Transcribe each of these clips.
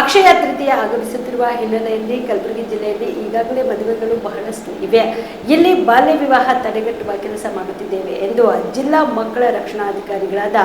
ಅಕ್ಷಯ ತೃತೀಯ ಆಗಮಿಸುತ್ತಿರುವ ಹಿನ್ನೆಲೆಯಲ್ಲಿ ಕಲಬುರಗಿ ಜಿಲ್ಲೆಯಲ್ಲಿ ಈಗಾಗಲೇ ಮದುವೆಗಳು ಬಹಳಷ್ಟು ಇವೆ. ಇಲ್ಲಿ ಬಾಲ್ಯ ವಿವಾಹ ತಡೆಗಟ್ಟುವ ಕೆಲಸ ಮಾಡುತ್ತಿದ್ದೇವೆ ಎಂದು ಜಿಲ್ಲಾ ಮಕ್ಕಳ ರಕ್ಷಣಾಧಿಕಾರಿಗಳಾದ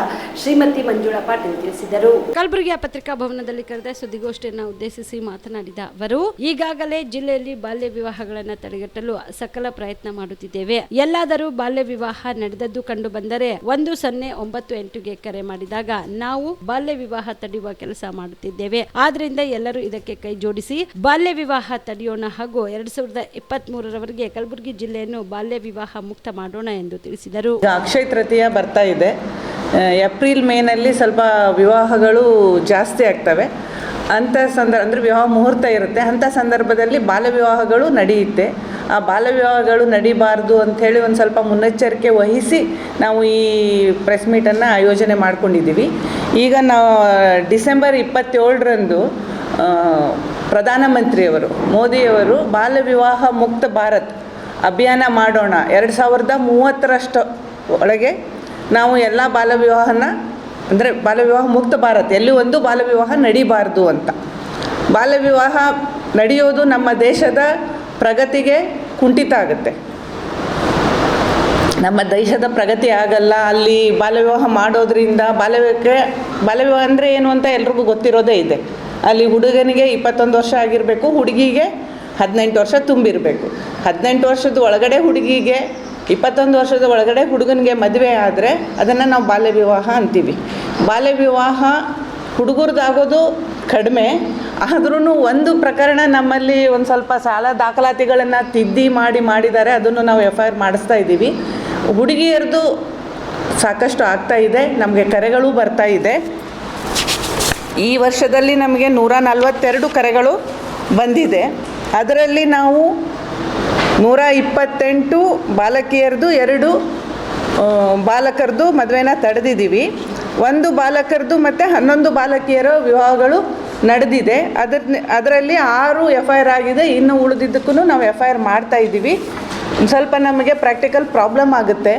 ಶ್ರೀಮತಿ ಮಂಜುಳಾ ಪಾಟೀಲ್ ತಿಳಿಸಿದರು. ಕಲಬುರಗಿಯ ಪತ್ರಿಕಾ ಭವನದಲ್ಲಿ ಕರೆದ ಸುದ್ದಿಗೋಷ್ಠಿಯನ್ನು ಉದ್ದೇಶಿಸಿ ಮಾತನಾಡಿದ ಅವರು, ಈಗಾಗಲೇ ಜಿಲ್ಲೆಯಲ್ಲಿ ಬಾಲ್ಯ ವಿವಾಹಗಳನ್ನು ತಡೆಗಟ್ಟಲು ಸಕಲ ಪ್ರಯತ್ನ ಮಾಡುತ್ತಿದ್ದೇವೆ. ಎಲ್ಲಾದರೂ ಬಾಲ್ಯ ವಿವಾಹ ನಡೆದದ್ದು ಕಂಡು ಬಂದರೆ ಒಂದು ಸೊನ್ನೆ ಒಂಬತ್ತು ಎಂಟುಗೆ ಕರೆ ಮಾಡಿದಾಗ ನಾವು ಬಾಲ್ಯ ವಿವಾಹ ತಡೆಯುವ ಕೆಲಸ ಮಾಡುತ್ತಿದ್ದೇವೆ. ಆದ್ರಿಂದ ಎಲ್ಲರೂ ಇದಕ್ಕೆ ಕೈ ಜೋಡಿಸಿ ಬಾಲ್ಯ ವಿವಾಹ ತಡೆಯೋಣ ಹಾಗೂ ಎರಡ್ ಸಾವಿರದ ಇಪ್ಪತ್ತ್ ಮೂರರವರೆಗೆ ಕಲಬುರಗಿ ಜಿಲ್ಲೆಯನ್ನು ಬಾಲ್ಯ ವಿವಾಹ ಮುಕ್ತ ಮಾಡೋಣ ಎಂದು ತಿಳಿಸಿದರು. ಅಕ್ಷಯ ತೃತೀಯ ಬರ್ತಾ ಇದೆ. ಏಪ್ರಿಲ್ ಮೇನಲ್ಲಿ ಸ್ವಲ್ಪ ವಿವಾಹಗಳು ಜಾಸ್ತಿ ಆಗ್ತವೆ. ಅಂಥ ಸಂದರ್ಭ ಅಂದರೆ ವಿವಾಹ ಮುಹೂರ್ತ ಇರುತ್ತೆ. ಅಂಥ ಸಂದರ್ಭದಲ್ಲಿ ಬಾಲ್ಯ ವಿವಾಹಗಳು ನಡೆಯುತ್ತೆ. ಆ ಬಾಲ್ಯ ವಿವಾಹಗಳು ನಡಿಬಾರ್ದು ಅಂಥೇಳಿ ಒಂದು ಸ್ವಲ್ಪ ಮುನ್ನೆಚ್ಚರಿಕೆ ವಹಿಸಿ ನಾವು ಈ ಪ್ರೆಸ್ ಮೀಟನ್ನು ಆಯೋಜನೆ ಮಾಡ್ಕೊಂಡಿದ್ದೀವಿ. ಈಗ ನಾವು, ಡಿಸೆಂಬರ್ ಇಪ್ಪತ್ತೇಳರಂದು ಪ್ರಧಾನಮಂತ್ರಿಯವರು, ಮೋದಿಯವರು ಬಾಲ್ಯ ವಿವಾಹ ಮುಕ್ತ ಭಾರತ್ ಅಭಿಯಾನ ಮಾಡೋಣ. ಎರಡು ಸಾವಿರದ ಮೂವತ್ತರಷ್ಟು ಒಳಗೆ ನಾವು ಎಲ್ಲ ಬಾಲ್ಯ ವಿವಾಹನ ಅಂದರೆ ಬಾಲ್ಯ ವಿವಾಹ ಮುಕ್ತ ಭಾರತ, ಎಲ್ಲಿ ಒಂದು ಬಾಲ್ಯ ವಿವಾಹ ನಡಿಬಾರ್ದು ಅಂತ. ಬಾಲ್ಯ ವಿವಾಹ ನಡೆಯೋದು ನಮ್ಮ ದೇಶದ ಪ್ರಗತಿಗೆ ಕುಂಠಿತ ಆಗುತ್ತೆ. ನಮ್ಮ ದೇಶದ ಪ್ರಗತಿ ಆಗಲ್ಲ, ಅಲ್ಲಿ ಬಾಲ್ಯ ವಿವಾಹ ಮಾಡೋದ್ರಿಂದ ಬಾಲ್ಯವಿವಾಹಕ್ಕೆ ಬಾಲ್ಯ ವಿವಾಹ ಅಂದರೆ ಏನು ಅಂತ ಎಲ್ರಿಗೂ ಗೊತ್ತಿರೋದೇ ಇದೆ. ಅಲ್ಲಿ ಹುಡುಗನಿಗೆ ಇಪ್ಪತ್ತೊಂದು ವರ್ಷ ಆಗಿರಬೇಕು, ಹುಡುಗಿಗೆ ಹದಿನೆಂಟು ವರ್ಷ ತುಂಬಿರಬೇಕು. ಹದಿನೆಂಟು ವರ್ಷದ ಒಳಗಡೆ ಹುಡುಗಿಗೆ ಇಪ್ಪತ್ತೊಂದು ವರ್ಷದ ಒಳಗಡೆ ಹುಡುಗನಿಗೆ ಮದುವೆ ಆದರೆ ಅದನ್ನು ನಾವು ಬಾಲ್ಯ ವಿವಾಹ ಅಂತೀವಿ. ಬಾಲ್ಯ ವಿವಾಹ ಹುಡುಗರದಾಗೋದು ಕಡಿಮೆ ಆದ್ರೂ ಒಂದು ಪ್ರಕರಣ ನಮ್ಮಲ್ಲಿ ಒಂದು ಸ್ವಲ್ಪ ಸಾಲ ದಾಖಲಾತಿಗಳನ್ನು ತಿದ್ದಿ ಮಾಡಿ ಮಾಡಿದ್ದಾರೆ ಅದನ್ನು ನಾವು ಎಫ್ ಐ ಆರ್ ಮಾಡಿಸ್ತಾ ಇದ್ದೀವಿ. ಹುಡುಗಿಯರದು ಸಾಕಷ್ಟು ಆಗ್ತಾ ಇದೆ, ನಮಗೆ ಕರೆಗಳು ಬರ್ತಾ ಇದೆ. ಈ ವರ್ಷದಲ್ಲಿ ನಮಗೆ ನೂರ ನಲವತ್ತೆರಡು ಕರೆಗಳು ಬಂದಿದೆ. ಅದರಲ್ಲಿ ನಾವು ನೂರ ಇಪ್ಪತ್ತೆಂಟು ಬಾಲಕಿಯರದು ಎರಡು ಬಾಲಕರದು ಮದುವೆನ ತಡೆದಿದ್ದೀವಿ. ಒಂದು ಬಾಲಕರದು ಮತ್ತು ಹನ್ನೊಂದು ಬಾಲಕಿಯರ ವಿವಾಹಗಳು ನಡೆದಿದೆ. ಅದರ, ಅದರಲ್ಲಿ ಆರು ಎಫ್ ಐ ಆರ್ ಆಗಿದೆ. ಇನ್ನು ಉಳಿದಿದ್ದಕ್ಕೂ ನಾವು ಎಫ್ ಐ ಆರ್ ಮಾಡ್ತಾ ಇದ್ದೀವಿ. ಸ್ವಲ್ಪ ನಮಗೆ ಪ್ರಾಕ್ಟಿಕಲ್ ಪ್ರಾಬ್ಲಮ್ ಆಗುತ್ತೆ.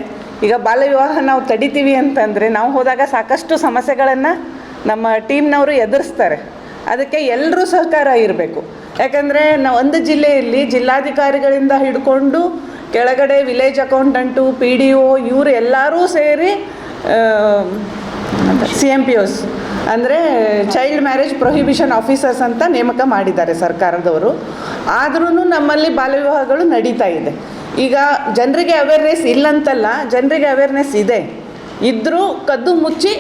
ಈಗ ಬಾಲ್ಯ ವಿವಾಹ ನಾವು ತಡಿತೀವಿ ಅಂತಂದರೆ ನಾವು ಹೋದಾಗ ಸಾಕಷ್ಟು ಸಮಸ್ಯೆಗಳನ್ನು ನಮ್ಮ ಟೀಮ್ನವರು ಎದುರಿಸ್ತಾರೆ. ಅದಕ್ಕೆ ಎಲ್ಲರೂ ಸಹಕಾರ ಇರಬೇಕು. ಯಾಕಂದರೆ ನಾವು ಒಂದು ಜಿಲ್ಲೆಯಲ್ಲಿ ಜಿಲ್ಲಾಧಿಕಾರಿಗಳಿಂದ ಹಿಡ್ಕೊಂಡು ಕೆಳಗಡೆ village accountant, P D O, ಇವರು ಎಲ್ಲರೂ ಸೇರಿ ಸಿ ಎಂ ಪಿ ಒಸ್ ಅಂದರೆ ಚೈಲ್ಡ್ ಮ್ಯಾರೇಜ್ ಪ್ರೊಹಿಬಿಷನ್ ಆಫೀಸರ್ಸ್ ಅಂತ ನೇಮಕ ಮಾಡಿದ್ದಾರೆ ಸರ್ಕಾರದವರು. ಆದ್ರೂ ನಮ್ಮಲ್ಲಿ ಬಾಲ್ಯ ವಿವಾಹಗಳು ನಡೀತಾ ಇದೆ. ಈಗ ಜನರಿಗೆ ಅವೇರ್ನೆಸ್ ಇಲ್ಲಂತಲ್ಲ, ಜನರಿಗೆ ಅವೇರ್ನೆಸ್ ಇದೆ. ಇದ್ದರೂ ಕದ್ದು ಮುಚ್ಚಿ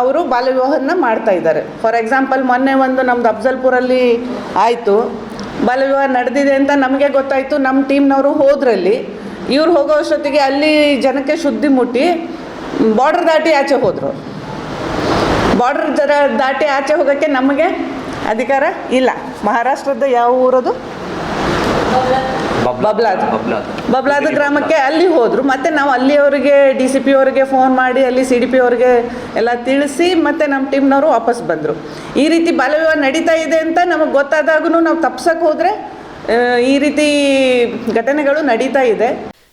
ಅವರು ಬಾಲ್ಯ ವಿವಾಹನ ಮಾಡ್ತಾ ಇದ್ದಾರೆ. ಫಾರ್ ಎಕ್ಸಾಂಪಲ್ ಮೊನ್ನೆ ಒಂದು ನಮ್ದು ಅಫ್ಜಲ್ಪುರಲ್ಲಿ ಆಯಿತು. ಬಾಲ್ಯ ವಿವಾಹ ನಡೆದಿದೆ ಅಂತ ನಮಗೆ ಗೊತ್ತಾಯಿತು. ನಮ್ಮ ಟೀಮ್ನವರು ಹೋದ್ರಲ್ಲಿ, ಇವ್ರು ಹೋಗೋ ಅಷ್ಟೊತ್ತಿಗೆ ಅಲ್ಲಿ ಜನಕ್ಕೆ ಶುದ್ಧಿ ಮುಟ್ಟಿ ಬಾರ್ಡರ್ ದಾಟಿ ಆಚೆ ಹೋದರು. ಬಾರ್ಡರ್ ಜರ ದಾಟಿ ಆಚೆ ಹೋಗೋಕ್ಕೆ ನಮಗೆ ಅಧಿಕಾರ ಇಲ್ಲ. ಮಹಾರಾಷ್ಟ್ರದ ಯಾವ ಊರದು? ಬಬ್ಲಾದ್. ಬಬ್ಲಾದ. ಗ್ರಾಮಕ್ಕೆ ಅಲ್ಲಿ ಹೋದರು. ಮತ್ತೆ ನಾವು ಅಲ್ಲಿಯವರಿಗೆ ಡಿ ಸಿ ಪಿ ಅವರಿಗೆ ಫೋನ್ ಮಾಡಿ ಅಲ್ಲಿ ಸಿ ಡಿ ಪಿ ಅವರಿಗೆ ಎಲ್ಲ ತಿಳಿಸಿ ಮತ್ತೆ ನಮ್ಮ ಟೀಮ್ನವರು ವಾಪಸ್ ಬಂದರು. ಈ ರೀತಿ ಬಾಲ್ಯ ವಿವಾಹ ನಡೀತಾ ಇದೆ ಅಂತ ನಮಗೆ ಗೊತ್ತಾದಾಗೂ ನಾವು ತಪ್ಸಕ್ಕೆ ಹೋದರೆ ಈ ರೀತಿ ಘಟನೆಗಳು ನಡೀತಾ ಇದೆ.